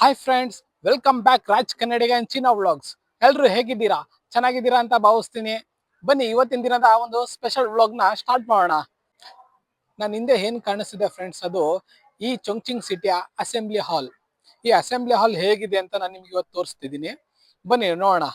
Hi friends welcome back Raj Kannadiga China vlogs ಎಲ್ಲರೂ ಹೇಗಿದ್ದೀರಾ? ಚೆನ್ನಾಗಿದ್ದೀರಾ ಅಂತ ಭಾವಿಸ್ತೀನಿ. ಬನ್ನಿ, ಇವತ್ತಿನ ದಿನದ ಒಂದು ಸ್ಪೆಷಲ್ ವ್ಲಾಗ್ನ ಸ್ಟಾರ್ಟ್ ಮಾಡೋಣ. ನಾನು ಹಿಂದೆ ಏನು ಕಾಣಿಸಿದೆ ಫ್ರೆಂಡ್ಸ್ ಅದು ಈ ಚೊಂಗ್ಚಿಂಗ್ ಸಿಟಿಯ ಅಸೆಂಬ್ಲಿ ಹಾಲ್ ಈ ಅಸೆಂಬ್ಲಿ ಹಾಲ್ ಹೇಗಿದೆ ಅಂತ ನಾನು ನಿಮ್ಗೆ ಇವತ್ತು ತೋರಿಸ್ತಿದ್ದೀನಿ. ಬನ್ನಿ, ನೋಡೋಣ.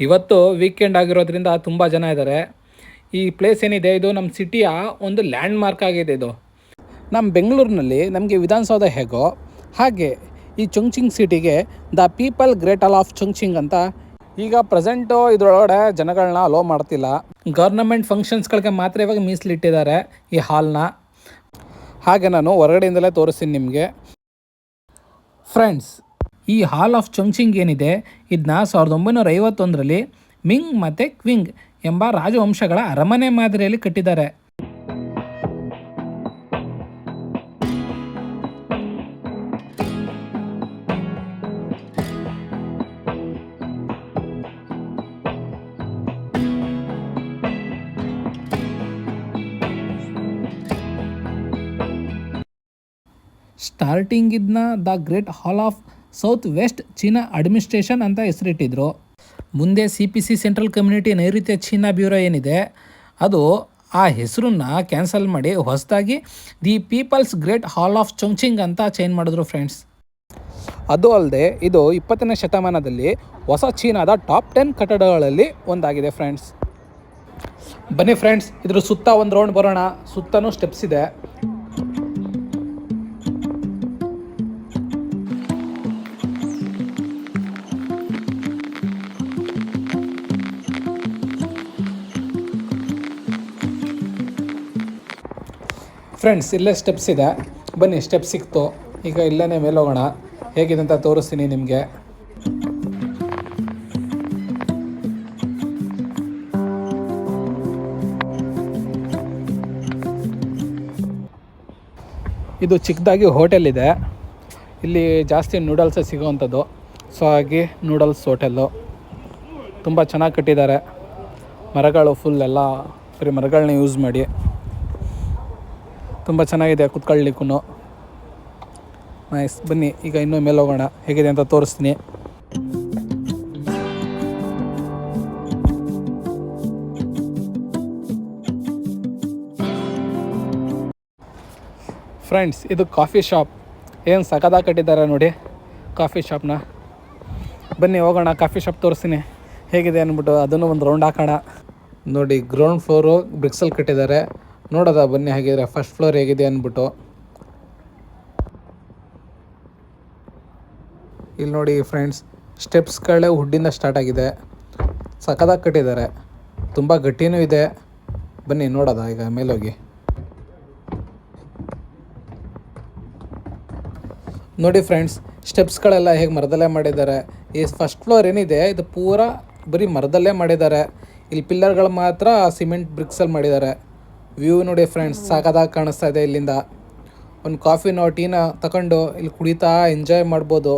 ಇವತ್ತು ವೀಕೆಂಡ್ ಆಗಿರೋದ್ರಿಂದ ತುಂಬ ಜನ ಇದ್ದಾರೆ ಈ ಪ್ಲೇಸ್ ಏನಿದೆ? ಇದು ನಮ್ಮ ಸಿಟಿಯ ಒಂದು ಲ್ಯಾಂಡ್ ಮಾರ್ಕ್ ಆಗಿದೆ ಇದು. ನಮ್ಮ ಬೆಂಗಳೂರಿನಲ್ಲಿ ನಮಗೆ ವಿಧಾನಸೌಧ ಹೇಗೋ ಹಾಗೆ ಈ ಚುಂಚಿಂಗ್ ಸಿಟಿಗೆ the people great all of Chongqing ಅಂತ ಈಗ ಪ್ರೆಸೆಂಟು ಇದರೊಳಗಡೆ ಜನಗಳನ್ನ ಅಲೋ ಮಾಡ್ತಿಲ್ಲ. ಗೌರ್ನಮೆಂಟ್ ಫಂಕ್ಷನ್ಸ್ಗಳಿಗೆ ಮಾತ್ರ ಇವಾಗ ಮೀಸಲಿಟ್ಟಿದ್ದಾರೆ ಈ ಹಾಲ್ನ ಹಾಗೆ ನಾನು ಹೊರಗಡೆಯಿಂದಲೇ ತೋರಿಸ್ತೀನಿ ನಿಮಗೆ. ಫ್ರೆಂಡ್ಸ್ ಈ ಹಾಲ್ ಆಫ್ ಚೊಂಗ್ಚಿಂಗ್ ಏನಿದೆ ಇದನ್ನ ಸಾವಿರದ ಒಂಬೈನೂರ ಐವತ್ತೊಂದರಲ್ಲಿ ಮಿಂಗ್ ಮತ್ತು ಕ್ವಿಂಗ್ ಎಂಬ ರಾಜವಂಶಗಳ ಅರಮನೆ ಮಾದರಿಯಲ್ಲಿ ಕಟ್ಟಿದ್ದಾರೆ. ಸ್ಟಾರ್ಟಿಂಗ್ ಇದನ್ನ the great hall of south west China administration ಅಂತ ಹೆಸರಿಟ್ಟಿದ್ರು. ಮುಂದೆ C P C central community ನೈಋತ್ಯ ಚೀನಾ ಬ್ಯೂರೋ ಏನಿದೆ, ಅದು ಆ ಹೆಸರನ್ನ ಕ್ಯಾನ್ಸಲ್ ಮಾಡಿ ಹೊಸದಾಗಿ the people's great hall of Chongqing ಅಂತ ಚೇಂಜ್ ಮಾಡಿದ್ರು ಫ್ರೆಂಡ್ಸ್. ಅದು ಅಲ್ಲದೆ ಇದು ಇಪ್ಪತ್ತನೇ ಶತಮಾನದಲ್ಲಿ ಹೊಸ ಚೀನಾದ ಟಾಪ್ ಟೆನ್ ಕಟ್ಟಡಗಳಲ್ಲಿ ಒಂದಾಗಿದೆ ಫ್ರೆಂಡ್ಸ್. ಬನ್ನಿ ಫ್ರೆಂಡ್ಸ್, ಇದ್ರ ಸುತ್ತ ಒಂದು ರೌಂಡ್ ಬರೋಣ. ಸುತ್ತನೂ ಸ್ಟೆಪ್ಸ್ ಇದೆ. ಫ್ರೆಂಡ್ಸ್ ಇಲ್ಲೇ ಸ್ಟೆಪ್ಸ್ ಇದೆ. ಬನ್ನಿ ಸ್ಟೆಪ್ ಸಿಕ್ತು. ಈಗ ಇಲ್ಲೇ ಮೇಲೆ ಹೋಗೋಣ ಹೇಗಿದೆ ಅಂತ ತೋರಿಸ್ತೀನಿ ನಿಮಗೆ. ಇದು ಚಿಕ್ಕದಾಗಿ ಹೋಟೆಲ್ ಇದೆ. ಇಲ್ಲಿ ಜಾಸ್ತಿ ನೂಡಲ್ಸ್ ಸಿಗೋವಂಥದ್ದು. ಸೊ ಹಾಗೆ ನೂಡಲ್ಸ್ ಹೋಟೆಲ್ಲು ತುಂಬ ಚೆನ್ನಾಗಿ ಕಟ್ಟಿದ್ದಾರೆ. ಮರಗಳು ಫುಲ್ ಎಲ್ಲ, ಬರೀ ಮರಗಳನ್ನ ಯೂಸ್ ಮಾಡಿ. ತುಂಬ ಚೆನ್ನಾಗಿದೆ ಕುತ್ಕೊಳ್ಳಿಕ್ಕೂ ನೈಸ್ ಬನ್ನಿ, ಈಗ ಇನ್ನೂ ಮೇಲೆ ಹೋಗೋಣ ಹೇಗಿದೆ ಅಂತ ತೋರಿಸ್ತೀನಿ. ಫ್ರೆಂಡ್ಸ್ ಇದು ಕಾಫಿ ಶಾಪ್ ಏನು ಸಕದಾಗ ಕಟ್ಟಿದ್ದಾರೆ ನೋಡಿ ಕಾಫಿ ಶಾಪ್ನ ಬನ್ನಿ, ಹೋಗೋಣ ಕಾಫಿ ಶಾಪ್ ತೋರಿಸ್ತೀನಿ. ಹೇಗಿದೆ ಅಂದ್ಬಿಟ್ಟು ಅದನ್ನು ಒಂದು ರೌಂಡ್ ಹಾಕೋಣ. ನೋಡಿ ಗ್ರೌಂಡ್ ಫ್ಲೋರು ಬ್ರಿಕ್ಸಲ್ಲಿ ಕಟ್ಟಿದ್ದಾರೆ. ನೋಡೋದ ಬನ್ನಿ ಹಾಗಿದ್ರೆ ಫಸ್ಟ್ ಫ್ಲೋರ್ ಹೇಗಿದೆ ಅಂದ್ಬಿಟ್ಟು. ಇಲ್ಲಿ ನೋಡಿ ಫ್ರೆಂಡ್ಸ್ ಸ್ಟೆಪ್ಸ್ಗಳೇ ಹುಡ್ಡಿಂದ ಸ್ಟಾರ್ಟ್ ಆಗಿದೆ. ಸಖದಾಗಿ ಕಟ್ಟಿದ್ದಾರೆ. ತುಂಬ ಗಟ್ಟಿನೂ ಇದೆ. ಬನ್ನಿ ನೋಡೋದ ಈಗ ಮೇಲೋಗಿ. ನೋಡಿ ಫ್ರೆಂಡ್ಸ್ ಸ್ಟೆಪ್ಸ್ಗಳೆಲ್ಲ ಹೇಗೆ ಮರದಲ್ಲೇ ಮಾಡಿದ್ದಾರೆ. ಈ ಫಸ್ಟ್ ಫ್ಲೋರ್ ಏನಿದೆ, ಇದು ಪೂರಾ ಬರೀ ಮರದಲ್ಲೇ ಮಾಡಿದ್ದಾರೆ. ಇಲ್ಲಿ ಪಿಲ್ಲರ್ಗಳು ಮಾತ್ರ ಸಿಮೆಂಟ್ ಬ್ರಿಕ್ಸಲ್ಲಿ ಮಾಡಿದ್ದಾರೆ. ವ್ಯೂ ನೋಡಿ ಫ್ರೆಂಡ್ಸ್ ಸಾಕಾದಾಗ ಕಾಣಿಸ್ತಾ ಇದೆ ಇಲ್ಲಿಂದ. ಒಂದು ಕಾಫಿನೋ ಟೀನ ತಗೊಂಡು ಇಲ್ಲಿ ಕುಡಿತಾ ಎಂಜಾಯ್ ಮಾಡ್ಬೋದು.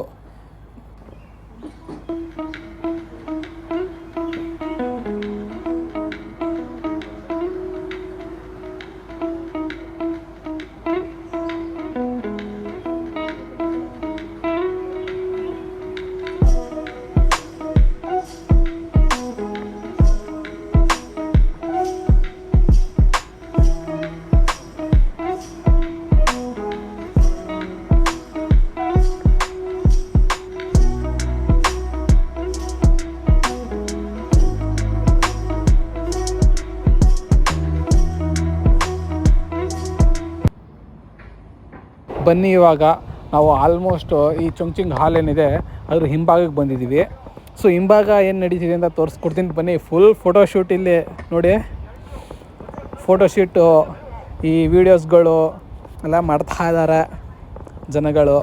ಬನ್ನಿ ಇವಾಗ. ನಾವು ಆಲ್ಮೋಸ್ಟ್ ಈ ಚೊಂಗ್ಚಿಂಗ್ ಹಾಲ್ ಏನಿದೆ, ಅದ್ರ ಹಿಂಭಾಗಕ್ಕೆ ಬಂದಿದ್ದೀವಿ. ಸೊ ಹಿಂಭಾಗ ಏನು ನಡೀತಿದೆ ಅಂತ ತೋರಿಸ್ಕೊಡ್ತೀನಿ. ಬನ್ನಿ ಫುಲ್ ಫೋಟೋಶೂಟ್ ಇಲ್ಲಿ ನೋಡಿ. ಫೋಟೋಶೂಟು ಈ ವಿಡಿಯೋಸ್ಗಳು ಎಲ್ಲ ಮಾಡ್ತಾ ಇದ್ದಾರೆ ಜನಗಳು.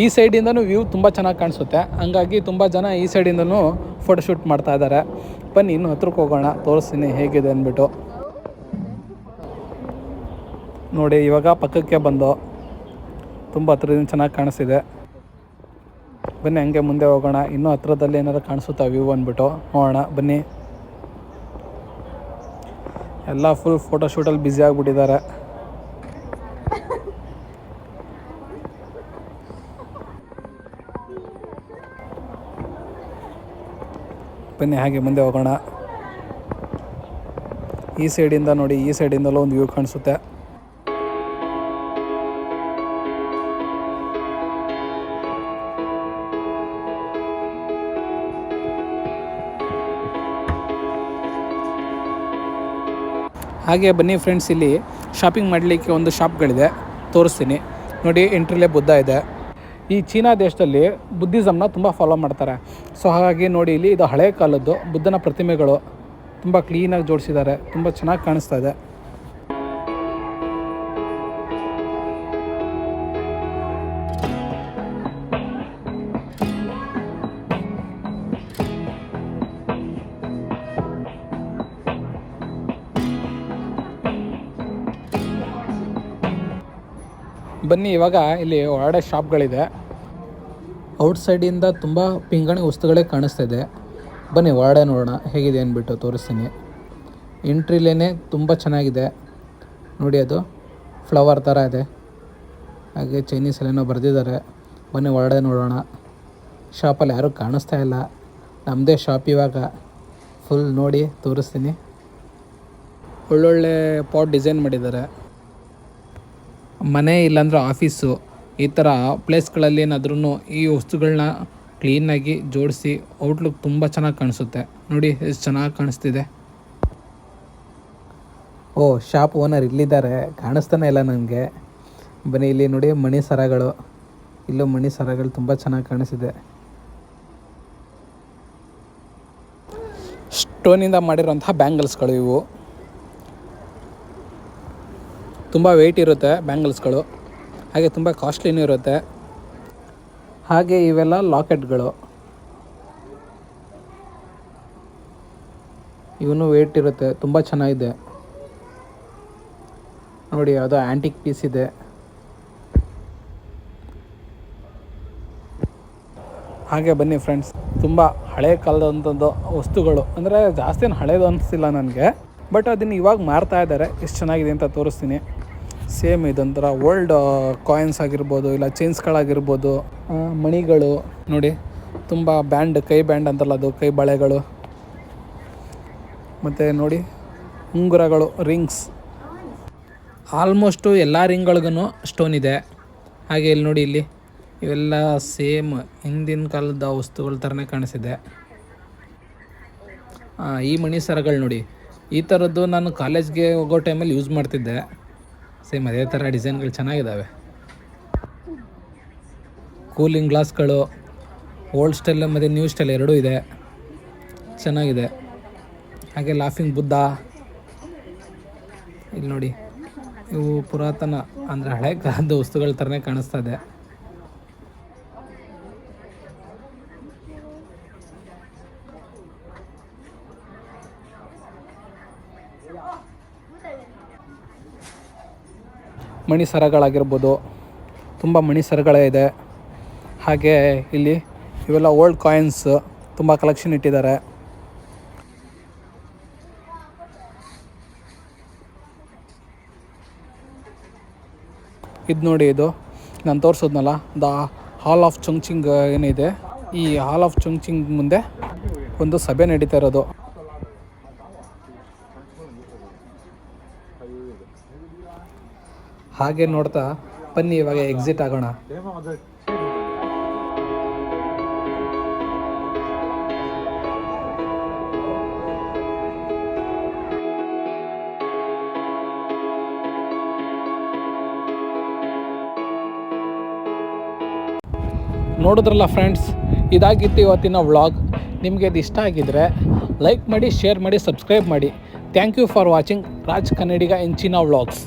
ಈ ಸೈಡಿಂದನೂ ವ್ಯೂ ತುಂಬ ಚೆನ್ನಾಗಿ ಕಾಣಿಸುತ್ತೆ. ಹಂಗಾಗಿ ತುಂಬ ಜನ ಈ ಸೈಡಿಂದನೂ ಫೋಟೋಶೂಟ್ ಮಾಡ್ತಾ ಇದ್ದಾರೆ. ಬನ್ನಿ, ಇನ್ನೂ ಹತ್ರಕ್ಕೆ ಹೋಗೋಣ. ತೋರಿಸ್ತೀನಿ ಹೇಗಿದೆ ಅಂದ್ಬಿಟ್ಟು. ನೋಡಿ, ಇವಾಗ ಪಕ್ಕಕ್ಕೆ ಬಂದು ತುಂಬ ಹತ್ರದಿಂದ ಚೆನ್ನಾಗಿ ಕಾಣಿಸ್ತಿದೆ. ಬನ್ನಿ, ಹಂಗೆ ಮುಂದೆ ಹೋಗೋಣ. ಇನ್ನೂ ಹತ್ರದಲ್ಲಿ ಏನಾದ್ರು ಕಾಣಿಸುತ್ತಾ ವ್ಯೂ ಅಂದ್ಬಿಟ್ಟು ನೋಡೋಣ, ಬನ್ನಿ. ಎಲ್ಲ ಫುಲ್ ಫೋಟೋಶೂಟಲ್ಲಿ ಬ್ಯುಸಿ ಆಗಿಬಿಟ್ಟಿದ್ದಾರೆ. ಬನ್ನಿ, ಹಾಗೆ ಮುಂದೆ ಹೋಗೋಣ. ಈ ಸೈಡಿಂದ ನೋಡಿ, ಈ ಸೈಡಿಂದಲೂ ಒಂದು ವ್ಯೂ ಕಾಣಿಸುತ್ತೆ. ಹಾಗೆ ಬನ್ನಿ ಫ್ರೆಂಡ್ಸ್ ಇಲ್ಲಿ ಶಾಪಿಂಗ್ ಮಾಡಲಿಕ್ಕೆ ಒಂದು ಶಾಪ್ಗಳಿದೆ ತೋರಿಸ್ತೀನಿ. ನೋಡಿ ಎಂಟ್ರಿಲೇ ಬುದ್ಧ ಇದೆ. ಈ ಚೀನಾ ದೇಶದಲ್ಲಿ ಬುದ್ಧಿಸಮ್ನ ತುಂಬ ಫಾಲೋ ಮಾಡ್ತಾರೆ. ಸೊ ಹಾಗಾಗಿ ನೋಡಿ, ಇಲ್ಲಿ ಇದು ಹಳೆ ಕಾಲದ್ದು ಬುದ್ಧನ ಪ್ರತಿಮೆಗಳು. ತುಂಬ ಕ್ಲೀನಾಗಿ ಜೋಡಿಸಿದ್ದಾರೆ. ತುಂಬ ಚೆನ್ನಾಗಿ ಕಾಣಿಸ್ತಾ ಇದೆ. ಬನ್ನಿ, ಇವಾಗ ಇಲ್ಲಿ ಒಳಗಡೆ ಶಾಪ್ಗಳಿದೆ. ಔಟ್ಸೈಡಿಂದ ತುಂಬ ಪಿಂಗಾಣಿ ವಸ್ತುಗಳೇ ಕಾಣಿಸ್ತಾ ಇದೆ ಬನ್ನಿ, ಒಳಗಡೆ ನೋಡೋಣ, ಹೇಗಿದೆ ಅಂದ್ಬಿಟ್ಟು ತೋರಿಸ್ತೀನಿ. ಎಂಟ್ರಿಲೇ ತುಂಬ ಚೆನ್ನಾಗಿದೆ. ನೋಡಿ ಅದು ಫ್ಲವರ್ ಥರ ಇದೆ. ಹಾಗೆ ಚೈನೀಸ್ ಎಲ್ಲೇನೋ ಬರೆದಿದ್ದಾರೆ. ಬನ್ನಿ, ಒಳಗಡೆ ನೋಡೋಣ. ಶಾಪಲ್ಲಿ ಯಾರೂ ಕಾಣಿಸ್ತಾ ಇಲ್ಲ. ನಮ್ಮದೇ ಶಾಪ್ ಇವಾಗ. ಫುಲ್ ನೋಡಿ, ತೋರಿಸ್ತೀನಿ. ಒಳ್ಳೊಳ್ಳೆ ಪಾಟ್ ಡಿಸೈನ್ ಮಾಡಿದ್ದಾರೆ. ಮನೆ ಇಲ್ಲಾಂದ್ರೆ ಆಫೀಸು, ಈ ಥರ ಪ್ಲೇಸ್ಗಳಲ್ಲಿ ಏನಾದ್ರೂ ಈ ವಸ್ತುಗಳನ್ನ ಕ್ಲೀನಾಗಿ ಜೋಡಿಸಿ ಔಟ್ಲುಕ್ ತುಂಬ ಚೆನ್ನಾಗಿ ಕಾಣಿಸುತ್ತೆ. ನೋಡಿ, ಎಷ್ಟು ಚೆನ್ನಾಗಿ ಕಾಣಿಸ್ತಿದೆ. ಓ, ಶಾಪ್ ಓನರ್ ಇಲ್ಲಿದ್ದಾರೆ. ಕಾಣಿಸ್ತಾನೆ ಇಲ್ಲ ನನಗೆ. ಬನ್ನಿ, ಇಲ್ಲಿ ನೋಡಿ ಮಣಿ ಸರಗಳು. ಇಲ್ಲೂ ಮಣಿ ಸರಗಳು ತುಂಬ ಚೆನ್ನಾಗಿ ಕಾಣಿಸಿದೆ. ಸ್ಟೋನಿಂದ ಮಾಡಿರೋಂಥ ಬ್ಯಾಂಗಲ್ಸ್ಗಳು ಇವು. ತುಂಬ ವೆಯ್ಟ್ ಇರುತ್ತೆ ಬ್ಯಾಂಗಲ್ಸ್ಗಳು ಹಾಗೆ ತುಂಬ ಕಾಸ್ಟ್ಲಿನೂ ಇರುತ್ತೆ. ಹಾಗೆ ಇವೆಲ್ಲ ಲಾಕೆಟ್ಗಳು ಇವನು ವೆಯ್ಟ್ ಇರುತ್ತೆ, ತುಂಬ ಚೆನ್ನಾಗಿದೆ. ನೋಡಿ, ಯಾವುದೋ ಆ್ಯಂಟಿಕ್ ಪೀಸ್ ಇದೆ. ಹಾಗೆ ಬನ್ನಿ ಫ್ರೆಂಡ್ಸ್ ತುಂಬ ಹಳೆ ಕಾಲದಂಥದ್ದು ವಸ್ತುಗಳು. ಅಂದರೆ ಜಾಸ್ತಿ ಏನು ಹಳೇದು ಅನಿಸ್ತಿಲ್ಲ ನನಗೆ. ಬಟ್ ಅದನ್ನು ಇವಾಗ ಮಾರ್ತಾ ಇದ್ದಾರೆ, ಎಷ್ಟು ಚೆನ್ನಾಗಿದೆ ಅಂತ ತೋರಿಸ್ತೀನಿ. ಸೇಮ್ ಇದೊಂಥರ ಓಲ್ಡ್ ಕಾಯಿನ್ಸ್ ಆಗಿರ್ಬೋದು ಇಲ್ಲ ಚೈನ್ಸ್ಗಳಾಗಿರ್ಬೋದು ಮಣಿಗಳು. ನೋಡಿ, ತುಂಬ ಬ್ಯಾಂಡ್ ಕೈ ಬ್ಯಾಂಡ್ ಅಂತಲ್ಲ ಅದು, ಕೈ ಬಳೆಗಳು. ಮತ್ತು ನೋಡಿ, ಉಂಗುರಗಳು ರಿಂಗ್ಸ್ ಆಲ್ಮೋಸ್ಟು ಎಲ್ಲ ರಿಂಗ್ಗಳಿಗೂ ಸ್ಟೋನ್ ಇದೆ. ಹಾಗೆ ಇಲ್ಲಿ ನೋಡಿ ಇಲ್ಲಿ, ಇವೆಲ್ಲ ಸೇಮ್ ಹಿಂದಿನ ಕಾಲದ ವಸ್ತುಗಳ ಥರನೇ ಕಾಣಿಸಿದೆ. ಈ ಮಣಿ ಸರಗಳು ನೋಡಿ, ಈ ಥರದ್ದು ನಾನು ಕಾಲೇಜ್ಗೆ ಹೋಗೋ ಟೈಮಲ್ಲಿ ಯೂಸ್ ಮಾಡ್ತಿದ್ದೆ. ಸೇಮ್ ಅದೇ ಥರ ಡಿಸೈನ್ಗಳು ಚೆನ್ನಾಗಿದ್ದಾವೆ. ಕೂಲಿಂಗ್ ಗ್ಲಾಸ್ಗಳು, ಓಲ್ಡ್ ಸ್ಟೈಲ್ ಮತ್ತು ನ್ಯೂ ಸ್ಟೈಲ್ ಎರಡೂ ಇದೆ. ಚೆನ್ನಾಗಿದೆ. ಹಾಗೆ ಲಾಫಿಂಗ್ ಬುದ್ಧ. ಇಲ್ಲಿ ನೋಡಿ, ಇವು ಪುರಾತನ ಅಂದರೆ ಹಳೆ ಕಾಲದ ವಸ್ತುಗಳ ಥರನೇ ಕಾಣಿಸ್ತಾ ಇದೆ. ಮಣಿ ಸರಗಳಾಗಿರ್ಬೋದು ತುಂಬ ಮಣಿ ಸರಗಳೇ ಇದೆ. ಹಾಗೆ ಇಲ್ಲಿ ಇವೆಲ್ಲ ಓಲ್ಡ್ ಕಾಯಿನ್ಸ್ ತುಂಬ ಕಲೆಕ್ಷನ್ ಇಟ್ಟಿದ್ದಾರೆ. ಇದು ನೋಡಿ ಇದು, ನಾನು ತೋರಿಸೋದ್ನಲ್ಲ, ದ ಹಾಲ್ ಆಫ್ ಚುಂಗ್ಚಿಂಗ್ ಏನಿದೆ. ಈ ಹಾಲ್ ಆಫ್ ಚುಂಗ್ಚಿಂಗ್ ಮುಂದೆ ಒಂದು ಸಭೆ ನಡೀತಾ ಇರೋದು. ಹಾಗೆ ನೋಡ್ತಾ ಬನ್ನಿ ಇವಾಗ ಎಕ್ಸಿಟ್ ಆಗೋಣ. ನೋಡಿದ್ರಲ್ಲ ಫ್ರೆಂಡ್ಸ್ ಇದಾಗಿತ್ತು ಇವತ್ತಿನ ವ್ಲಾಗ್ ನಿಮಗೆ ಇದು ಇಷ್ಟ ಆಗಿದ್ರೆ ಲೈಕ್ ಮಾಡಿ ಶೇರ್ ಮಾಡಿ ಸಬ್ಸ್ಕ್ರೈಬ್ ಮಾಡಿ. Thank you for watching Raj Kannadiga ಇಂಚಿನ ವ್ಲಾಗ್ಸ್